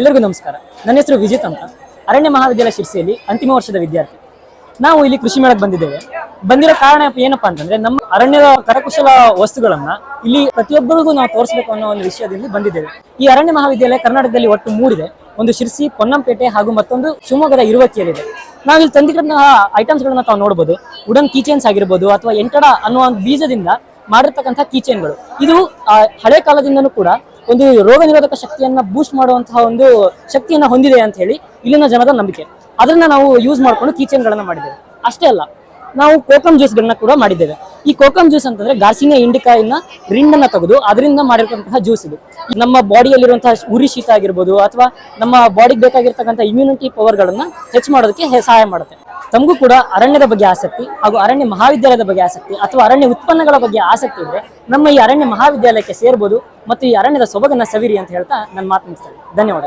ಎಲ್ಲರಿಗೂ ನಮಸ್ಕಾರ. ನನ್ನ ಹೆಸರು ವಿಜಿತ್ ಅಂತ. ಅರಣ್ಯ ಮಹಾವಿದ್ಯಾಲಯ ಶಿರ್ಸಿಯಲ್ಲಿ ಅಂತಿಮ ವರ್ಷದ ವಿದ್ಯಾರ್ಥಿ. ನಾವು ಇಲ್ಲಿ ಕೃಷಿ ಮೇಳಕ್ಕೆ ಬಂದಿದ್ದೇವೆ. ಬಂದಿರೋ ಕಾರಣ ಏನಪ್ಪಾ ಅಂತಂದ್ರೆ ನಮ್ಮ ಅರಣ್ಯದ ಕರಕುಶಲ ವಸ್ತುಗಳನ್ನ ಇಲ್ಲಿ ಪ್ರತಿಯೊಬ್ಬರಿಗೂ ನಾವು ತೋರಿಸಬೇಕು ಅನ್ನೋ ಒಂದು ವಿಷಯದಲ್ಲಿ ಬಂದಿದ್ದೇವೆ. ಈ ಅರಣ್ಯ ಮಹಾವಿದ್ಯಾಲಯ ಕರ್ನಾಟಕದಲ್ಲಿ ಒಟ್ಟು ಮೂಡಿದೆ. ಒಂದು ಶಿರ್ಸಿ, ಪೊನ್ನಂಪೇಟೆ ಹಾಗೂ ಮತ್ತೊಂದು ಶಿವಮೊಗ್ಗದ ಇರುವಕ್ಕಿಯಲ್ಲಿದೆ. ನಾವು ಇಲ್ಲಿ ತಂದಿರೋ ಐಟಮ್ಸ್ ಗಳನ್ನ ತಾವು ನೋಡಬಹುದು ವುಡನ್ ಕೀಚೇನ್ಸ್ ಆಗಿರ್ಬೋದು ಅಥವಾ ಎಂಟಡ ಅನ್ನುವ ಒಂದು ಬೀಜದಿಂದ ಮಾಡಿರ್ತಕ್ಕಂಥ ಕೀಚೇನ್ಗಳು ಇದು ಹಳೆ ಕಾಲದಿಂದನೂ ಕೂಡ ಒಂದು ರೋಗ ನಿರೋಧಕ ಶಕ್ತಿಯನ್ನ ಬೂಸ್ಟ್ ಮಾಡುವಂತಹ ಒಂದು ಶಕ್ತಿಯನ್ನ ಹೊಂದಿದೆ ಅಂತ ಹೇಳಿ ಇಲ್ಲಿನ ಜನದ ನಂಬಿಕೆ. ಅದನ್ನ ನಾವು ಯೂಸ್ ಮಾಡ್ಕೊಂಡು ಕೀಚನ್ಗಳನ್ನ ಮಾಡಿದ್ದೇವೆ. ಅಷ್ಟೇ ಅಲ್ಲ, ನಾವು ಕೋಕಮ್ ಜ್ಯೂಸ್ ಗಳನ್ನ ಕೂಡ ಮಾಡಿದ್ದೇವೆ. ಈ ಕೋಕಮ್ ಜ್ಯೂಸ್ ಅಂತಂದ್ರೆ ಗಾರ್ಸಿನಿಯಾ ಇಂಡಿಕಾಯಿನ ರಿಂಡನ್ನ ತೆಗೆದು ಅದರಿಂದ ಮಾಡಿರ್ತಕ್ಕಂತಹ ಜ್ಯೂಸ್ ಇದು. ನಮ್ಮ ಬಾಡಿಯಲ್ಲಿರುವಂತಹ ಉರಿ ಶೀತ ಆಗಿರ್ಬೋದು ಅಥವಾ ನಮ್ಮ ಬಾಡಿಗೆ ಬೇಕಾಗಿರ್ತಕ್ಕಂಥ ಇಮ್ಯುನಿಟಿ ಪವರ್ಗಳನ್ನ ಹೆಚ್ಚು ಮಾಡೋದಕ್ಕೆ ಸಹಾಯ ಮಾಡುತ್ತೆ. ತಮಗೂ ಕೂಡ ಅರಣ್ಯದ ಬಗ್ಗೆ ಆಸಕ್ತಿ ಹಾಗೂ ಅರಣ್ಯ ಮಹಾವಿದ್ಯಾಲಯದ ಬಗ್ಗೆ ಆಸಕ್ತಿ ಅಥವಾ ಅರಣ್ಯ ಉತ್ಪನ್ನಗಳ ಬಗ್ಗೆ ಆಸಕ್ತಿ ಇದ್ರೆ ನಮ್ಮ ಈ ಅರಣ್ಯ ಮಹಾವಿದ್ಯಾಲಯಕ್ಕೆ ಸೇರ್ಬೋದು ಮತ್ತು ಈ ಅರಣ್ಯದ ಸೊಬಗನ್ನ ಸವಿರಿ ಅಂತ ಹೇಳ್ತಾ ನನ್ನ ಮಾತು ಮುಗಿಸ್ತೇನೆ. ಧನ್ಯವಾದ.